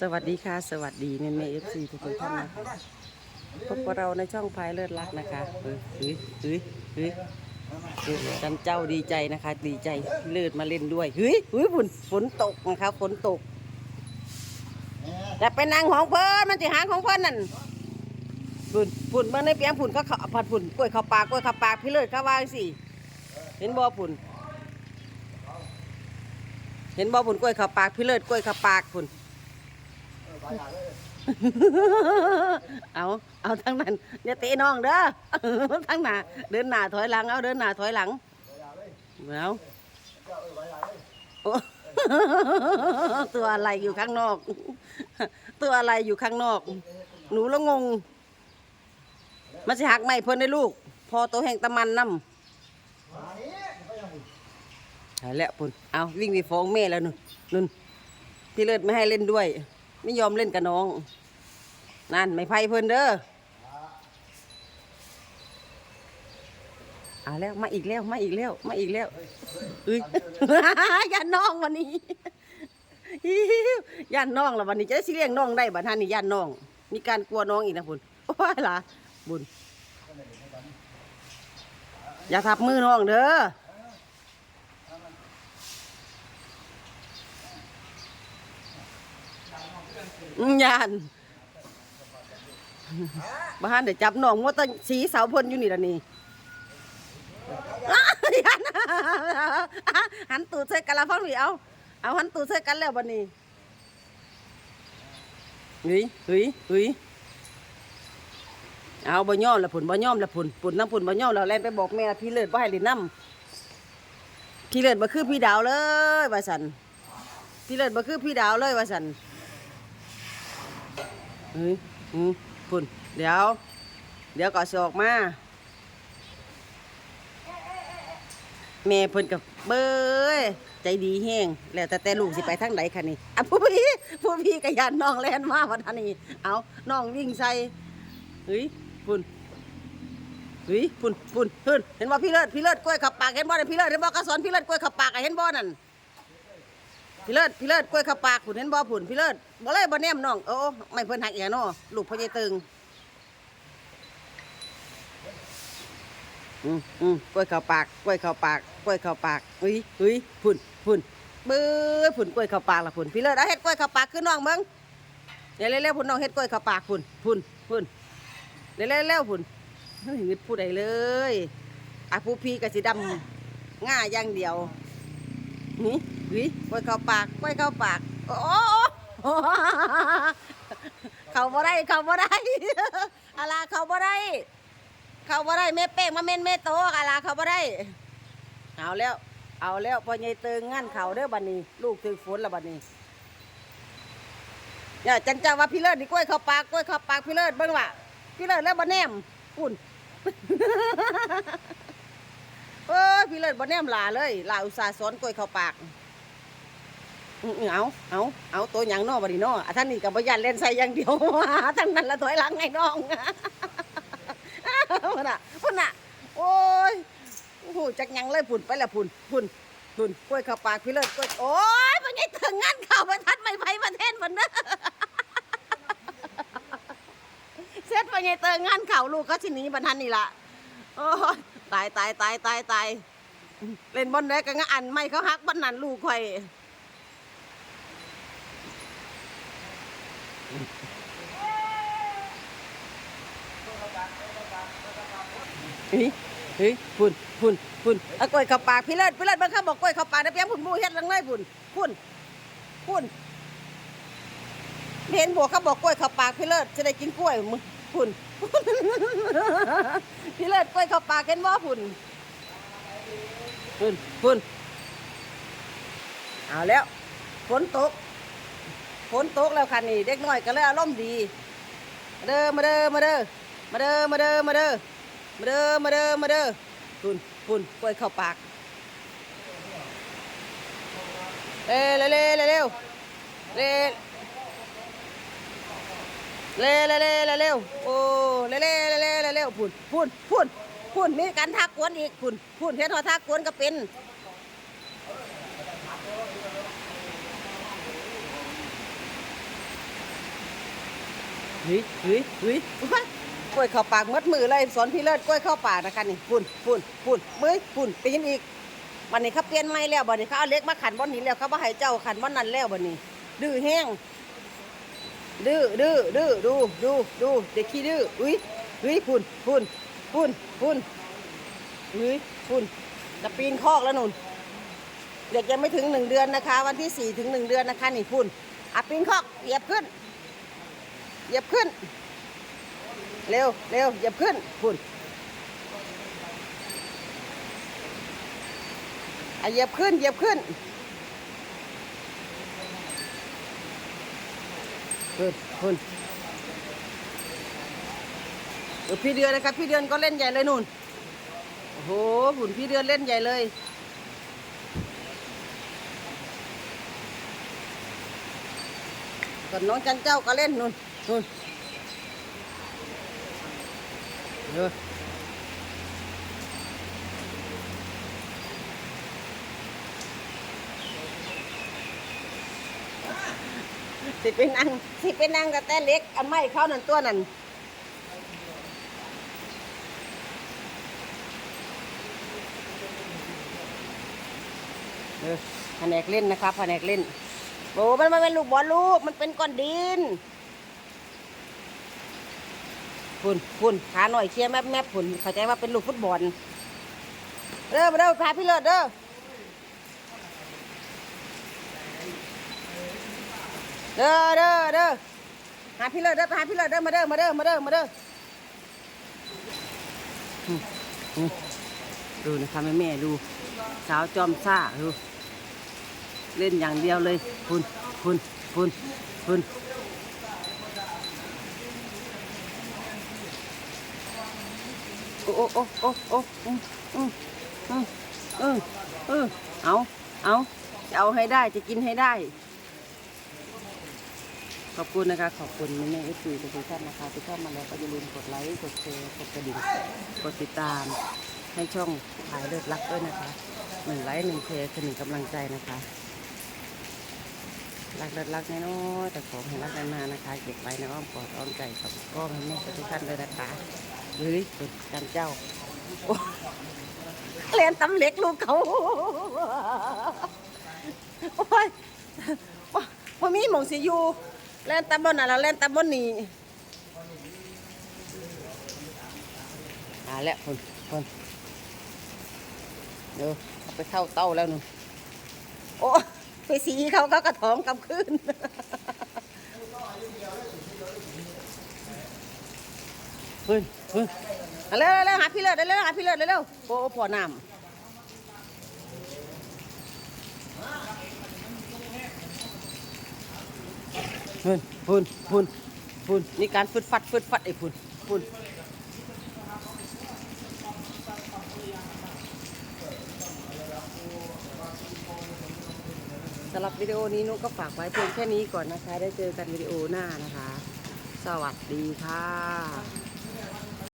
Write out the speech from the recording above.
สวัสดีค่ะ สวัสดีแม่แม่เอฟซีทุกคนท่านนะคะพบกับเราในช่องพายเลิศรักนะคะเฮ้ยเฮ้ยเฮ้ยเฮ้ยจันเจ้าดีใจนะคะ ดีใจเลิศมาเล่นด้วยเฮ้ยเฮ้ยฝนฝนตกนะคะฝนตกแต่เป็นนางของเพิ่นมันจะหางของเพิ่นนั่นฝุ่นฝุ่นเมื่อในเปียงฝุ่นก็เขาผัดฝุ่นกล้วยข้าปากกล้วยข้าปากพี่เลิศข้าวางสิเห็นบ่ฝุ่นเห็นบ่ฝุ่นกล้วยข้าปากพี่เลิศกล้วยข้าปากฝุ่น เอาเอาทั้งนั้นอย่าเตะน้องเด้อทั้งหน้าเดินหน้าถอยหลังเอาเดินหน้าถอยหลังเอาตัวอะไรอยู่ข้างนอก ตัวอะไรอยู่ข้างนอก หนูละงงมันสิหักไม่เพิ่นได้ลูก พอโตแห่งตะมันนำเอาแล้วปุ่นเอาวิ่งไปฟ้องแม่แล้วนุ่นนุ่นพี่เลิศไม่ให้เล่นด้วย ไม่ยอมเล่นกับน้อง นั่นไม่ไพ่เพิ่นเด้อเอาแล้วมาอีกแล้วมาอีกแล้วมาอีกแล้วเอ้ยยันน้องวันนี้ยันน้องละวันนี้จะได้สิเลี้ยงน้องได้บัดท่านนี่ยันน้อง มีการกลัวน้องอีกนะบุญโอ้ยล่ะบุญอย่าทับมือน้องเด้อ ยานบ้านเดี๋ยวจับน้องว่าตั้งสีเสาพ่นอยู่นี่ละนี่ยันหันตูดใส่กันละฟังหนิเอาเอาหันตูดใส่กันแล้วบันนี้เฮ้ยเฮ้ยเฮ้ยเอาบ่ย่อมละผุนบ่ย่อมละผุนปุ่นน้ำผุนบ่ย่อมแล้วแล่นไปบอกแม่พี่เลิศบ่ให้เลินน้ำพี่เลิศบ่คือพี่ดาวเลยว่าสันพี่เลิศบ่คือพี่ดาวเลยว่าสัน เฮ้ยอืมพุ่นเดี๋ยว เดี๋ยวก็สออกมาแม่เพิ่นกับเบ้ยใจดีแห้งแล้วแต่แต่ลูกสิไปทางไหนคะนี่อะผู้พี่ผู้พี่ก็ยันน้องแล่นมาวันนี้เอาน้องวิ่งใส่เฮ้ยพุ่นเฮ้ยพุ่นพุ่นพุ่นเห็นบ่พี่เลิศพี่เลิศกล้วยขับปากเห็นบ่นั่นพี่เลิศเห็นบ่กระสอนพี่เลิศกล้วยขับปากเห็นบ่นั่น พี่เลิศพี่เลิศกล้วยขับปากผุนเห็นบ่ผุนพี่เลิศบ่เลยบ่แนมน้องโอ้ไม่เพิ่นหักเอีกแล้วเนาะลูกพ่อใหญ่ตึงอืมอืมกล้วยข้าปากกล้วยข้าปากกล้วยข้าปากอุ้ยอุ้ยผุนผุนเบื้อผุนกล้วยข้าปากละผุนพี่เลิศเอาเฮ็ดกล้วยข้าปากขึ้นน้องเบิ่งเดี๋ยวเร็วๆผุนน้องเฮ็ดกล้วยข้าปากผุนผุนผุนเร็วๆเร็วๆผุนเฮ้ยงึดผู้ใดเลยอะผู้พี่ก็สิดำง่าอย่างเดียวนี่ วิกล้วยเข้าปากกล้วยเข้าปาก โอ้โอ้เข้าบ่ได้เข้าบ่ได้อะไรเข้าบ่ได้ เข้าบ่ได้แม่เป้งมาเม่นแม่โตอะไรเข้าบ่ได้ เอาแล้ว เอาแล้วพอใหญ่เติงงั้นเขาเด้อบัดนี้ ลูกถึงฝนแล้วบัดนี้เนี่ยจันจ้าว่าพี่เลิศนี่กล้วยเข้าปากกล้วยเข้าปากพี่เลิศเบิ่งว่าพี่เลิศแล้วบ่แนมอุ่นเออพี่เลิศบ่แนมหลาเลยหลาอุตส่าห์สอนกล้วยเข้าปาก เอาเอาเอาตัวยังนอบ่ดีนอท่านนี่กับบยันเล่นใส่อย่างเดียวทั้งนั้นละถอยหลังไงน้องพุ่นน่ะพุ่นน่ะ โอ้ยโอ้โหจักยังเลยพุ่นไปละพุ่นพุ่นพุ่นกล้วยข้าวปากพี่เลิศกล้วยโอ้ยมันยังถึงงานเข้าไปทัดไม่ไผประเทศมันเด้อเสร็จไปไงเตองงานเข่าลูกก็สิหนีบรรทันนี่ละโอ้ยตายตายตายตายตายเล่นบอลได้ก็งะอันไม่เขาฮักบันนันลูกข่อย เฮ้ยเฮ้ยพุ่นพุ่นพุ่นเอากล้วยเข้าปากพี่เลิศพี่เลิศบางข้าบอกกล้วยเข้าปากนะเพียงพุ่นหมูเฮ็ดลังเลยพุ่นพุ่นพุ่นเห็นบวกเขาบอกกล้วยเข้าปากพี่เลิศจะได้กินกล้วยมึงพุ่นพี่เลิศกล้วยเข้าปากเห็นบ่พุ่นพุ่นพุ่นเอาแล้วฝนตก ฝนตกแล้วคันนี้เด็กน้อยก็เลยอารมณ์ดีมาเด้อมาเด้อมาเด้อมาเด้อมาเด้อมาเด้อมาเด้อมาเด้อมาเด้อพุ่นพุ่นกล้วยเข้าปากเร็วเร็วเร็วเร็วเร็วเร็วเร็วเร็วเรเรเร็วโอ้เร็วเร็วเร็วเร็วเร็วเร็วพุ่นพุ่นพุ่นพุ่นมีการทักกวนอีกพุ่นพุ่นเฮ็ดหัวทักกวนก็เป็น เฮ้ยเฮ้ยเฮ้ยว้ายกล้วยเข้าปากหมดมือเลยสอนพี่เลิศกล้วยเข้าปากนะคะนี่พุ่นพุ่นพุ่นเมือพุ่นไปยินอีกวันนี้เขาเปลี่ยนใหม่แล้ววันนี้เขาเอาเล็กมาขันบอนนี้แล้วเขาบ่ให้เจ้าขันบอนนั้นแล้ววันนี้ ดื้อแห้งดื้อดื้อดื้อดูดูดูเด็กขี้ดื้ออุ้ยเฮ้ยพุ่นพุ่นพุ่นพุ่นเฮ้ยพุ่นจะปีนคอกแล้วนุ่นเด็กยังไม่ถึงหนึ่งเดือนนะคะ วันที่สี่ถึงหนึ่งเดือนนะคะนี่พุ่นอะปีนคอกเหยียบขึ้น เหยียบขึ้น เร็วเร็วเหยียบขึ้นพุ่นอะเหยียบขึ้นเหยียบขึ้นพุ่นพุ่นเออพี่เดือนนะครับ พี่เดือนก็เล่นใหญ่เลยนุ่นโอ้โหหุ่นพี่เดือนเล่นใหญ่เลยส่วนน้องจันเจ้าก็เล่นนู่น นู่นเออสิเป็นนางสิเป็นนางกับแต่เล็ก อันไม่เข้านั่นตัวนั่นเออแผนกเล่นนะครับแผนกเล่นโอ้มันไม่เป็นลูกบอลลูก มันเป็นก้อนดิน ฝุ่นฝุ่นขาหน่อยเคลียร์แมบแมบฝุ่นเข้าใจว่าเป็นลูกฟุตบอลเด้อมาเด้อพาพี่เลิศเด้อเด้อเด้อเด้อหาพี่เลิศเด้อหาพี่เลิศเด้อมาเด้อมาเด้อมาเด้อมาเด้อดูนะคะแม่แม่ดู สาวจอมซ่าดูเล่นอย่างเดียวเลยคุณคุณคุณคุณ โอ้โอ้โอ้โอ้โอ้อืมอืมอืมเออเออเอาเอาจะเอาให้ได้จะกินให้ได้ ขอบคุณนะคะ ขอบคุณแม่เอฟซีทุกท่านนะคะที่เข้ามาแล้วก็อย่าลืมกดไลค์กดแชร์กดกระดิ่งกดติดตาม ให้ช่องถ่ายเลือดรักด้วยนะคะหนึ่งไลค์หนึ่งแชร์คือหนึ่งกำลังใจนะคะรักเลิศรักแน้อยๆแต่ขอให้รักนานๆนะคะ เก็บไว้ในอ้อมกอดอ้อมใจกับก้องให้แม่ทุกท่านเลยนะคะ เฮ้ยสุดกันเจ้าเรียนตำเหล็กลูกเขาโอ้ยพอมีหมองสิอยู่เล่นตำบนน่ะแล้วเล่นตำบนนี่อ่าแล้วคนคนเดี๋ยวเอไปเข้าเต้าแล้วนุ่นโอ้ไปสีเขาก็กระถองกลับคืน เฮ้ยเฮ้ยเอาเร็วเร็วหาพี่เลิศเร็วหาพี่เลิศเร็วโอ้พอน้ำพุ่นพุ่นพุ่นพุ่นนี่การฟึดฟัดฟึดฟัดไอ้พุ่นพุ่นสำหรับวิดีโอนี้นุกก็ฝากไว้เพียงแค่นี้ก่อนนะคะ ได้เจอกันวิดีโอหน้านะคะ สวัสดีค่ะ